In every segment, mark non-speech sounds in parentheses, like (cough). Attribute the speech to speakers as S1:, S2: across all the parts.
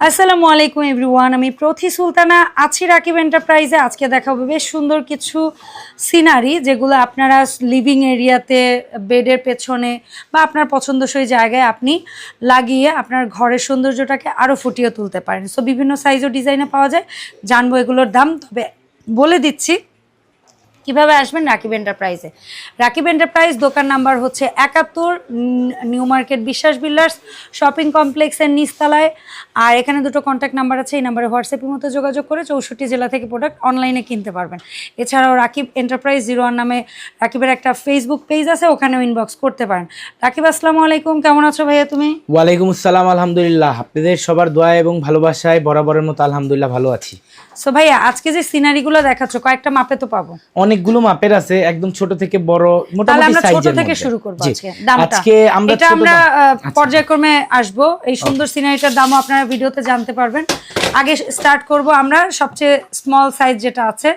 S1: আসসালামু আলাইকুম, এভরিওয়ান। আমি প্রথি সুলতানা, আছি রাকিব এন্টারপ্রাইজে। আজকে দেখাবো বেশ সুন্দর কিছু সিনারি, যেগুলো আপনারা লিভিং এরিয়াতে, বেডের পেছনে বা আপনার পছন্দসই জায়গায় আপনি লাগিয়ে আপনার ঘরের সৌন্দর্যটাকে আরও ফুটিয়ে তুলতে পারেন। সো বিভিন্ন সাইজ ও ডিজাইনে পাওয়া যায়। জানব এগুলোর দাম, তবে বলে দিচ্ছি কীভাবে আসবেন? রাকিব এন্টারপ্রাইজে রাকিব এন্টারপ্রাইজ দোকান নাম্বার হচ্ছে একাত্তর New Market Biswas builders, shopping কমপ্লেক্সের নিচতলায়। আর এখানে দুটো কন্ট্যাক্ট নাম্বার আছে, এই নাম্বারে হোয়াটসঅ্যাপের মতো যোগাযোগ করে চৌষট্টি জেলা থেকে প্রোডাক্ট অনলাইনে কিনতে পারবেন। এছাড়াও রাকিব এন্টারপ্রাইজ জিরো ওয়ান নামে রাকিবের একটা ফেসবুক পেজ আছে, ওখানেও ইনবক্স করতে পারেন। রাকিব, আসসালামু আলাইকুম। কেমন আছো ভাইয়া তুমি?
S2: ওয়ালাইকুম আসসালাম, আলহামদুলিল্লাহ। আপনাদের সবার দোয়া এবং ভালোবাসায় বরাবরের মতো আলহামদুলিল্লাহ ভালো আছি।
S1: সো ভাইয়া আজকে যে সিনারিগুলো দেখাচ্ছ কয়েকটা মাপে তো পাবো।
S2: অনেকগুলো মাপের আছে একদম ছোট থেকে বড় মোটামুটি
S1: আমরা ছোট থেকে শুরু করব। আজকে দামটা।
S2: আজকে আমরা
S1: এটা আমরা
S2: আচ্ছা।
S1: পর্যায়ক্রমে আসব। এই সুন্দর সিনারিটার দামও আপনারা ভিডিওতে জানতে পারবেন। আগে স্টার্ট করব আমরা সবচেয়ে স্মল সাইজ যেটা আছে।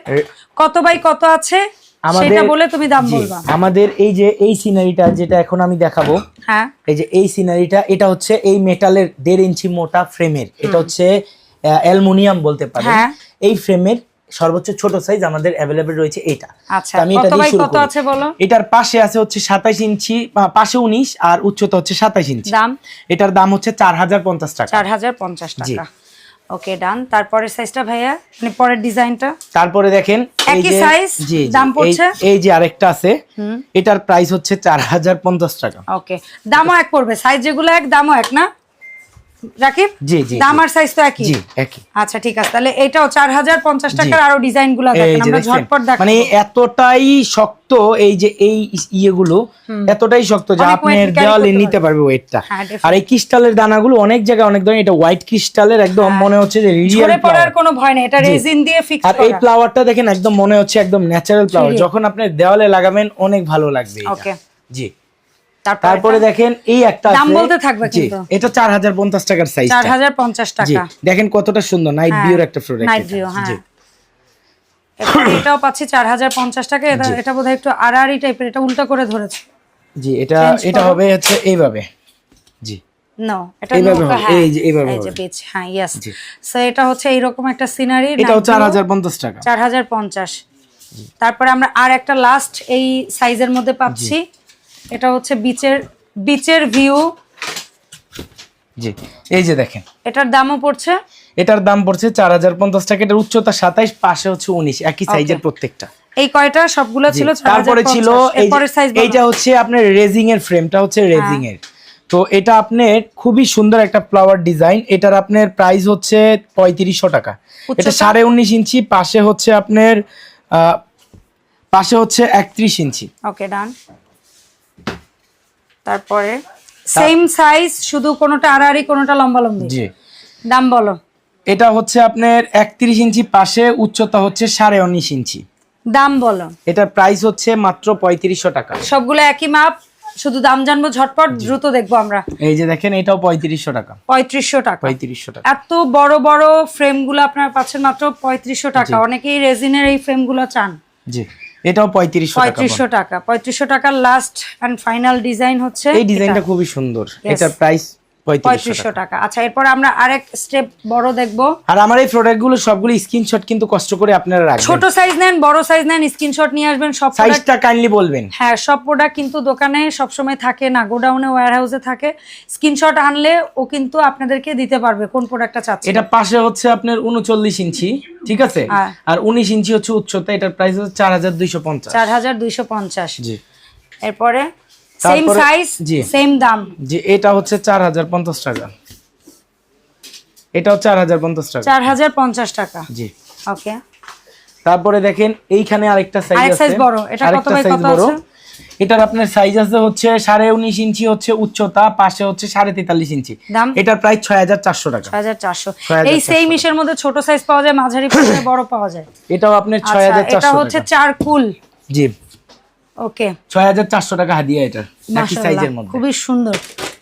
S1: কত বাই কত আছে সেটা বলে তুমি দাম বলবা।
S2: আমাদের এই যে এই সিনারিটা যেটা এখন আমি দেখাবো
S1: হ্যাঁ।
S2: এই যে এই সিনারিটা এটা হচ্ছে এই মেটালের দেড় ইঞ্চি মোটা ফ্রেমের এটা হচ্ছে অ্যালুমিনিয়াম বলতে পারেন।
S1: হ্যাঁ।
S2: এই ফ্রেমের সর্বোচ্চ ছোট সাইজ আমাদের অ্যাভেলেবেল রয়েছে এটা।
S1: আচ্ছা
S2: আমি এটা দিয়ে শুরু করি। এটার পাশে আছে হচ্ছে সাতাইশ ইঞ্চি পাশে উনিশ আর উচ্চতা হচ্ছে সাতাইশ ইঞ্চি।
S1: দাম?
S2: এটার দাম হচ্ছে চার হাজার পঞ্চাশ টাকা।
S1: চার হাজার পঞ্চাশ
S2: জি।
S1: টাকা। ওকে ডান। তারপরের সাইজটা ভাইয়া? মানে পরের ডিজাইনটা?
S2: তারপরে দেখেন এই
S1: একই
S2: যে-
S1: size,
S2: জি, জি,
S1: দাম পড়ছে?
S2: এই যে আরেকটা আছে এটার প্রাইস হচ্ছে চার হাজার পঞ্চাশ টাকা।
S1: ওকে দামও এক পড়বে। সাইজ যেগুলো এক দামও এক না? রাকিব?
S2: জি, জি,
S1: দাম আর সাইজ তো একই।
S2: জি একই।
S1: আচ্ছা ঠিক আছে। তাহলে এটাও চার হাজার পঞ্চাশ টাকার আরও
S2: ডিজাইনগুলো
S1: দেখেন আমরা ঝটপট
S2: মানে এতটাই শক্ত এই যে এই ইয়েগুলো এতটাই শক্ত যে
S1: carry
S2: দেওয়ালে নিতে পারবে ওয়েটটা
S1: হ্যাঁ,
S2: আর এই ক্রিস্টালের দানাগুলো অনেক জায়গায় অনেক ধরনের এটা হোয়াইট ক্রিস্টালের একদম মনে হচ্ছে যে রিয়েল
S1: ঝরে পড়ার কোনো ভয় নেই এটা রেজিন দিয়ে ফিক্স
S2: আর এই ফ্লাওয়ারটা দেখেন একদম মনে হচ্ছে একদম ন্যাচারাল ফ্লাওয়ার যখন আপনি দেওয়ালে লাগাবেন অনেক ভালো লাগবে এটা।
S1: Okay.
S2: জি।
S1: তারপরে
S2: দেখেন এই একটা
S1: দাম বলতে থাকবে কিন্তু।
S2: এটা চার হাজার পঞ্চাশ টাকার সাইজ
S1: চার হাজার পঞ্চাশ
S2: জি
S1: টাকা।
S2: দেখেন কতটা সুন্দর নাইট
S1: হ্যাঁ,
S2: ভিউর একটা প্রোডাক্ট
S1: night view, হ্যাঁ। (coughs) এটাও পাচ্ছি চার হাজার পঞ্চাশ টাকা এটা এটা বোধহয় একটু আড়াআড়ি টাইপের এটা উল্টো করে ধরেছে।
S2: জি এটা এটা হবে হচ্ছে এইভাবে। জি।
S1: নো এটা
S2: এইভাবে
S1: হ্যাঁ,
S2: এই যে এইভাবে
S1: এই যে beach, হ্যাঁ ইয়েস
S2: জি।
S1: সো এটা হচ্ছে এইরকম একটা সিনারি
S2: এটাও হাজার পঞ্চাশ টাকা।
S1: চার হাজার পঞ্চাশ। তারপরে আমরা আর একটা লাস্ট এই সাইজের মধ্যে পাচ্ছি। এটা হচ্ছে বিচের বিচের ভিউ
S2: জি এই যে দেখেন।
S1: এটার দামও পড়ছে?
S2: এটার দাম পড়ছে চার হাজার পঞ্চাশ টাকা এটার উচ্চতা সাতাইশ পাশে হচ্ছে উনিশ একই সাইজের প্রত্যেকটা।
S1: এই কয়টা? সবগুলো ছিল
S2: তারপরে ছিল এইটা হচ্ছে আপনার রেজিং এর ফ্রেমটা হচ্ছে
S1: হ্যাঁ।
S2: রেজিং এর। তো এটা আপনার খুবই সুন্দর একটা ফ্লাওয়ার ডিজাইন এটার আপনার প্রাইস হচ্ছে পঁয়ত্রিশশো টাকা। এটা? সাড়ে উনিশ ইঞ্চি পাশে হচ্ছে আপনার আহ, পাশে হচ্ছে একত্রিশ ইঞ্চি।
S1: ওকে ডান তারপরে সেম সাইজ শুধু কোনোটা আড়াআড়ি কোনোটা লম্বা লম্বি
S2: জি।
S1: দাম বলো।
S2: এটা হচ্ছে আপনার একত্রিশ ইঞ্চি পাশে উচ্চতা হচ্ছে সাড়ে উনিশ ইঞ্চি।
S1: দাম বলো।
S2: এটার প্রাইস হচ্ছে মাত্র পঁয়ত্রিশশো টাকা।
S1: সবগুলো একই মাপ শুধু দাম জানব ঝটপট দ্রুত দেখব আমরা।
S2: এই যে দেখেন এটাও পঁয়ত্রিশশো টাকা।
S1: পঁয়ত্রিশশো টাকা।
S2: পঁয়ত্রিশশো টাকা।
S1: এত বড় বড় ফ্রেমগুলো আপনারা পাচ্ছেন মাত্র পঁয়ত্রিশশো টাকা। অনেকেই রেজিনের এই ফ্রেমগুলো চান।
S2: জি। এটাও পঁয়ত্রিশশো টাকা
S1: পঁয়ত্রিশশো টাকা। পঁয়ত্রিশশো টাকার লাস্ট অ্যান্ড ফাইনাল ডিজাইন হচ্ছে
S2: এই ডিজাইনটা খুবই সুন্দর। এটা প্রাইস পঁয়ত্রিশশো
S1: টাকা। আচ্ছা এরপর আমরা আরেক স্টেপ বড় দেখব।
S2: আর আমার এই প্রোডাক্টগুলো সবগুলো স্ক্রিনশট কিন্তু কষ্ট করে আপনারা রাখবেন।
S1: ছোট সাইজ নেন বড় সাইজ নেন স্ক্রিনশট নিয়ে আসবেন সব
S2: সাইজটা কাইন্ডলি বলবেন।
S1: হ্যাঁ সব প্রোডাক্ট কিন্তু দোকানে থাকে না গোডাউনে থাকে। স্ক্রিনশট আনলে ও কিন্তু আপনাদেরকে দিতে পারবে কোন প্রোডাক্টটা চাচ্ছে।
S2: এটা পাশে হচ্ছে আপনার উনচল্লিশ ইঞ্চি ঠিক আছে?
S1: হ্যাঁ।
S2: আর উনিশ ইঞ্চি হচ্ছে উচ্চতা এটার প্রাইস হচ্ছে চার হাজার দুইশো পঞ্চাশ।
S1: চার হাজার দুইশো পঞ্চাশ।
S2: জি।
S1: এরপরে সেম সাইজ। সেম দাম।
S2: জি এটা হচ্ছে চার হাজার পঞ্চাশ টাকা। এটাও চার হাজার পঞ্চাশ টাকা।
S1: চার হাজার পঞ্চাশ টাকা।
S2: জি।
S1: ওকে
S2: তারপরে দেখেন এইখানে আরেকটা সাইজ আছে
S1: size বড়। এটা কত বাই কত আছে?
S2: এটার আপনার সাইজ আছে হচ্ছে সাড়ে উনিশ ইঞ্চি হচ্ছে উচ্চতা পাশে হচ্ছে সাড়ে তেতাল্লিশ ইঞ্চি। এটার প্রায় ছয় হাজার চারশো টাকা।
S1: চারশো।
S2: 6400
S1: এই সেম ইসের মধ্যে ছোট সাইজ পাওয়া যায় মাঝারি পাওয়া যায় বড় পাওয়া যায়।
S2: এটাও আপনার ছয়
S1: আচ্ছা
S2: হাজার
S1: এটা হচ্ছে
S2: টাকা।
S1: চার কুল
S2: জি।
S1: ওকে
S2: ছয় হাজার চারশো টাকা হাদিয়া এটার একই সাইজের মধ্যে।
S1: খুবই সুন্দর।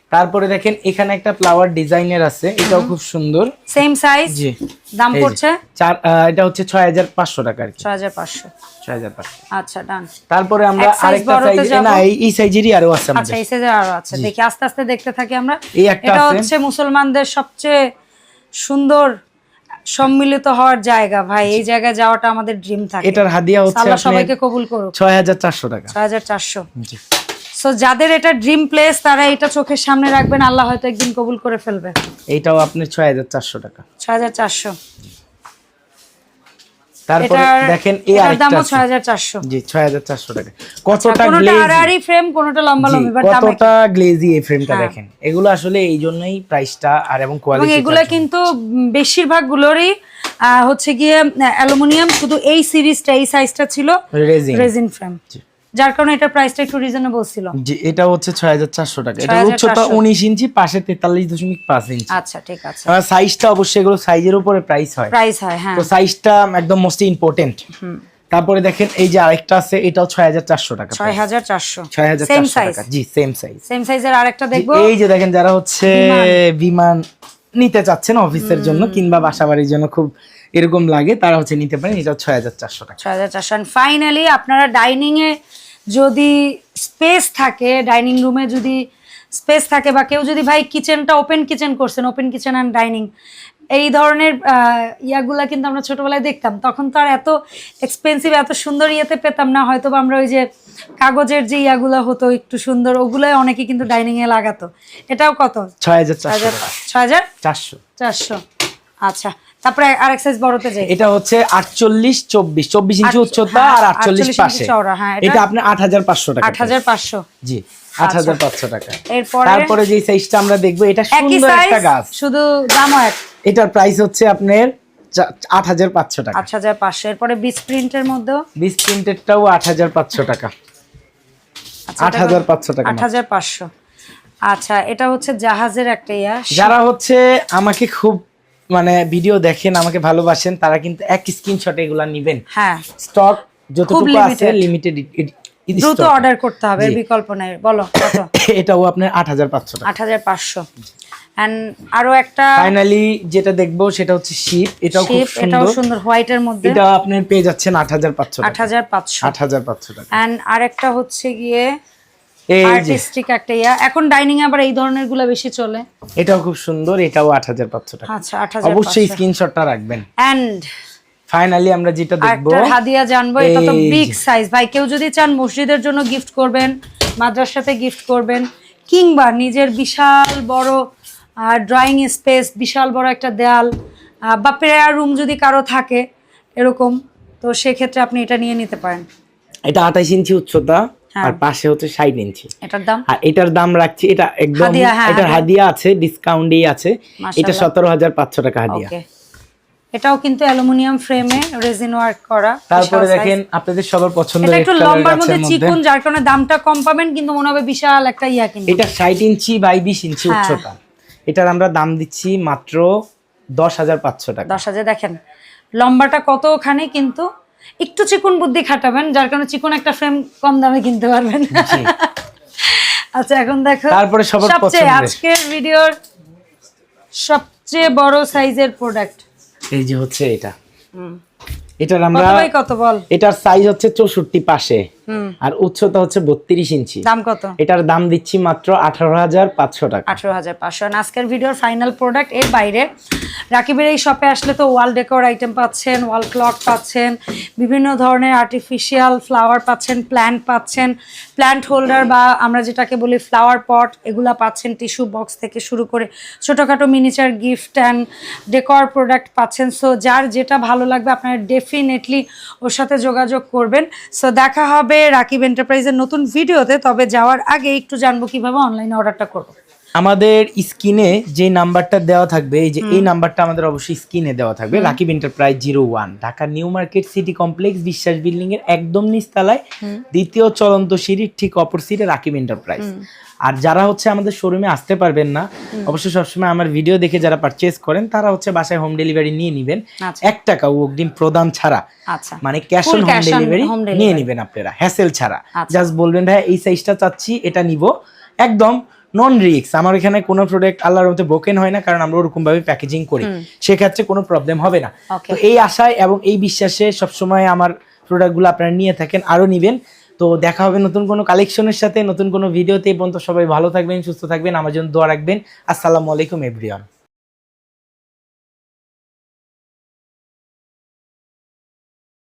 S2: তারপরে দেখেন এখানে একটা ফ্লাওয়ার ডিজাইনের আছে এটাও খুব সুন্দর।
S1: সেম সাইজ
S2: জি।
S1: দাম পড়ছে?
S2: চার এটা হচ্ছে ছয় হাজার পাঁচশো টাকা আর কি।
S1: ছয় হাজার পাঁচশো।
S2: ছয় হাজার পাঁচশো।
S1: আচ্ছা ডান
S2: তারপরে আমরা আরেকটা সাইজ না এই- সাইজেরই আরও আছে
S1: আচ্ছা এই সাইজের আরও আছে। দেখি আস্তে আস্তে দেখতে থাকি আমরা।
S2: এই একটা
S1: এটা হচ্ছে মুসলমানদের সবচেয়ে সুন্দর সম্মিলিত হওয়ার জায়গা ভাই এই জায়গায় যাওয়াটা আমাদের ড্রিম থাকে।
S2: এটার হাদিয়া হচ্ছে
S1: আল্লাহ সবাইকে কবুল করুক।
S2: ছয় হাজার চারশো টাকা।
S1: ছয় হাজার চারশো।
S2: জি।
S1: সো যাদের এটা ড্রিম প্লেস তারা এটা চোখের সামনে রাখবেন আল্লাহ হয়তো একদিন কবুল করে ফেলবে।
S2: এইটাও হাজার চারশো টাকা।
S1: ছয় হাজার চারশো।
S2: তারপরে দেখেন এই আরেকটা জি টাকা। কতটা
S1: আচ্ছা, কোনোটা
S2: গ্লেজি
S1: ফ্রেম কোনোটা লম্বা লম্বি বাট
S2: কতটা গ্লেজি এই ফ্রেমটা
S1: হ্যাঁ।
S2: দেখেন। এগুলো আসলে এই জন্যই প্রাইসটা আর এবং কোয়ালিটি
S1: এগুলো কিন্তু বেশিরভাগ গুলোরই হচ্ছে গিয়ে অ্যালুমিনিয়াম শুধু এই সিরিজটা এই সাইজটা ছিল
S2: রেজিং
S1: রেজিন ফ্রেম। যার কারণে এটা প্রাইসটা একটু রিজনেবল ছিল।
S2: জি এটা হচ্ছে ছয় হাজার চারশো টাকা। এটা উচ্চতা উনিশ ইঞ্চি পাশে তেতাল্লিশ দশমিক পাঁচ ইঞ্চি।
S1: আচ্ছা ঠিক আছে।
S2: আর সাইজটা অবশ্যই এগুলো সাইজের উপরে প্রাইস হয়।
S1: প্রাইস হয় হ্যাঁ।
S2: তো সাইজটা একদম মোস্ট ইম্পর্টেন্ট তারপরে দেখেন এই যে আরেকটা আছে এটাও ছয় হাজার চারশো টাকা
S1: ছয় হাজার চারশো।
S2: ছয় হাজার
S1: সেম
S2: চারশো
S1: সাইজ
S2: টাকা। জি সেম সাইজ
S1: সেম সাইজের আরেকটা দেখব?
S2: এই যে দেখেন যারা হচ্ছে বিমান। নিতে চাচ্ছেন অফিসের জন্য কিংবা বাসা বাড়ির জন্য খুব এরকম লাগে তারা হচ্ছে নিতে পারেন এটা ছয় হাজার চারশো টাকা।
S1: ছয় হাজার চারশো। ফাইনালি আপনারা ডাইনিং এ যদি স্পেস থাকে ডাইনিং রুমে যদি স্পেস থাকে বা কেউ যদি ভাই কিচেনটা ওপেন কিচেন করছেন ওপেন কিচেন অ্যান্ড ডাইনিং এই ধরনের ইয়াগুলা কিন্তু আমরা ছোটোবেলায় দেখতাম। তখন তো আর এত এক্সপেন্সিভ এত সুন্দর ইয়েতে পেতাম না। হয়তো বা আমরা ওই যে কাগজের যে ইয়াগুলো হতো একটু সুন্দর ওগুলোই অনেকে কিন্তু ডাইনিংয়ে লাগাতো। এটাও কত?
S2: ছয় হাজার
S1: ছয় হাজার
S2: চারশো।
S1: চারশো। আচ্ছা। তারপরে আরেক সাইজ বড়তে যাই।
S2: এটা হচ্ছে আটচল্লিশ চব্বিশ। চব্বিশ ইঞ্চি উচ্চতা
S1: হ্যাঁ,
S2: আর
S1: 48
S2: পাশে।
S1: হ্যাঁ, এটা-
S2: এটা আপনার আট হাজার পাঁচশো টাকা
S1: আট হাজার পাঁচশো।
S2: জি আট হাজার পাঁচশো টাকা।
S1: এরপরে?
S2: তারপরে যে সাইজটা আমরা দেখব এটা সুন্দর একটা গাছ।
S1: শুধু দামও এক।
S2: এটার প্রাইস হচ্ছে আপনার চা- আট হাজার পাঁচশো টাকা।
S1: আট হাজার পাঁচশো। এরপরে বিচ প্রিন্টের
S2: আট হাজার পাঁচশো টাকা।
S1: আচ্ছা,
S2: আট হাজার পাঁচশো টাকা
S1: আট হাজার পাঁচশো। আচ্ছা এটা হচ্ছে জাহাজের একটা ইয়া
S2: যারা হচ্ছে আমাকে খুব মানে ভিডিও দেখেন আমাকে ভালোবাসেন তারা কিন্তু এক স্ক্রিনশটে এগুলা নিবেন।
S1: হ্যাঁ।
S2: স্টক যতটুকু আছে লিমিটেড
S1: দ্রুত অর্ডার করতে হবে বিকল্প নেই। বলো কত (coughs)
S2: এটাও আপনার আট হাজার পাঁচশো টাকা।
S1: আট হাজার পাঁচশো। অ্যান্ড আরও একটা
S2: ফাইনালি যেটা দেখব সেটা হচ্ছে শিপ এটাও খুব
S1: শেপ এটাও
S2: সুন্দর।
S1: সুন্দর হোয়াইটের মধ্যে।
S2: এটা আপনার পেয়ে যাচ্ছেন আট হাজার পাঁচশো
S1: আট হাজার পাঁচশো।
S2: আট হাজার পাঁচশো টাকা।
S1: অ্যান্ড আরেকটা হচ্ছে গিয়ে আর্টিস্টিক একটা ইয়া। এখন ডাইনিং আবার এই ধরনেরগুলা বেশি চলে।
S2: এটাও খুব সুন্দর এটাও আট হাজার পাঁচশো টাকা।
S1: আচ্ছা আট হাজার
S2: অবশ্যই স্ক্রিনশটটা রাখবেন।
S1: অ্যান্ড
S2: ফাইনালি আমরা যেটা দেখব
S1: আরেকটার হাদিয়া জানব এটা তো বিগ সাইজ ভাই কেউ যদি চান মসজিদের জন্য গিফট করবেন মাদ্রাসাতে গিফট করবেন কিংবা নিজের বিশাল বড় ড্রয়িং স্পেস বিশাল বড় একটা দেয়াল বা প্রেয়ার রুম যদি কারও থাকে এরকম তো সেক্ষেত্রে আপনি এটা নিয়ে নিতে পারেন।
S2: এটা আঠাইশ ইঞ্চি উচ্চতা। আর পাশে হচ্ছে ষাট ইঞ্চি।
S1: এটার দাম?
S2: আর এটার দাম রাখছি এটা একদম
S1: হ্যাঁ,
S2: এটার
S1: হাদিয়া।
S2: আছে ডিসকাউন্টই আছে। এটা সতেরো হাজার পাঁচশো টাকা হাদিয়া।
S1: এটাও কিন্তু অ্যালুমিনিয়াম ফ্রেমে রেজিন ওয়ার্ক করা।
S2: তারপরে দেখেন আপনাদের সবার পছন্দের
S1: এটা একটু লম্বার মধ্যে। চিকুন যার কারণে দামটা কম পাবেন কিন্তু মনে হবে বিশাল একটা ইয়া কিন্তু।
S2: এটা ষাট ইঞ্চি বাই বিশ ইঞ্চি
S1: হ্যাঁ।
S2: উচ্চতা। এটার আমরা দাম দিচ্ছি মাত্র দশ হাজার পাঁচশো টাকা।
S1: দশ হাজার দেখেন। লম্বাটা কতখানি কিন্তু একটু চিকুন বুদ্ধি খাটাবেন যার কারণে চিকুন একটা ফ্রেম কম দামে কিনতে পারবেন। আচ্ছা এখন দেখো
S2: তারপরে
S1: সবচেয়ে আজকের ভিডিওর সবচেয়ে বড় সাইজের প্রোডাক্ট
S2: এই যে হচ্ছে এটা। এটার আমরা
S1: কত বল?
S2: এটার সাইজ হচ্ছে চৌষট্টি পাশে। আর উচ্চতা হচ্ছে বত্রিশ ইঞ্চি।
S1: দাম কত?
S2: এটার দাম দিচ্ছি মাত্র আঠারো হাজার পাঁচশো টাকা।
S1: আঠারো হাজার পাঁচশো। আজকের ভিডিওর ফাইনাল প্রোডাক্টের বাইরে রাকিবের এই শপে আসলে তো ওয়াল ডেকোর আইটেম পাচ্ছেন ওয়াল ক্লক পাচ্ছেন বিভিন্ন ধরনের আর্টিফিশিয়াল ফ্লাওয়ার পাচ্ছেন প্ল্যান্ট পাচ্ছেন প্ল্যান্ট হোল্ডার বা আমরা যেটাকে বলি ফ্লাওয়ার পট এগুলা পাচ্ছেন টিস্যু বক্স থেকে শুরু করে ছোটোখাটো miniature gift and decor product পাচ্ছেন। সো যার যেটা ভালো লাগবে আপনারা ডেফিনেটলি ওর সাথে যোগাযোগ করবেন। সো দেখা হবে রাকিব এন্টারপ্রাইজের নতুন ভিডিওতে তবে যাওয়ার আগে একটু জানব কীভাবে অনলাইনে অর্ডারটা করব।
S2: আমাদের স্ক্রিনে যে নাম্বারটা দেওয়া থাকবে এই যে এই নাম্বারটা আমাদের অবশ্যই স্ক্রিনে দেওয়া থাকবে Rakib enterprise zero one Dhaka New Market City Complex Biswas building এর একদম নিচতলায় দ্বিতীয় চলন্ত সিঁড়ির ঠিক অপর সিটে রাকিব এন্টারপ্রাইজ। আর যারা হচ্ছে আমাদের শোরুমে আসতে পারবেন না অবশ্যই সবসময় আমার ভিডিও দেখে যারা পারচেস করেন তারা হচ্ছে বাসায় হোম ডেলিভারি নিয়ে নেবেন।
S1: আচ্ছা।
S2: এক টাকা অগ্রিম প্রদান ছাড়া।
S1: আচ্ছা।
S2: মানে ক্যাশ অন হোম ডেলিভারি নিয়ে নেবেন আপনারা হ্যাসেল ছাড়া।
S1: আচ্ছা।
S2: জাস্ট বলবেন ভাই এই সাইজটা চাচ্ছি এটা নিব। একদম নন রিক্স আমার এখানে কোনো প্রোডাক্ট আল্লাহর মধ্যে ব্রোকেন হয় না কারণ আমরা ওরকম ভাবে প্যাকেজিং করি সেক্ষেত্রে কোনো প্রবলেম হবে না। তো এই আশায় এবং এই বিশ্বাসে সবসময় আমার প্রোডাক্টগুলো আপনারা নিয়ে থাকেন আরও নিবেন। তো দেখা হবে নতুন কোনো কালেকশনের সাথে, নতুন কোনো ভিডিওতে এই পর্যন্ত সবাই ভালো থাকবেন, সুস্থ থাকবেন, আমার জন্য দোয়া রাখবেন। আসসালামু আলাইকুম এভরিওয়ান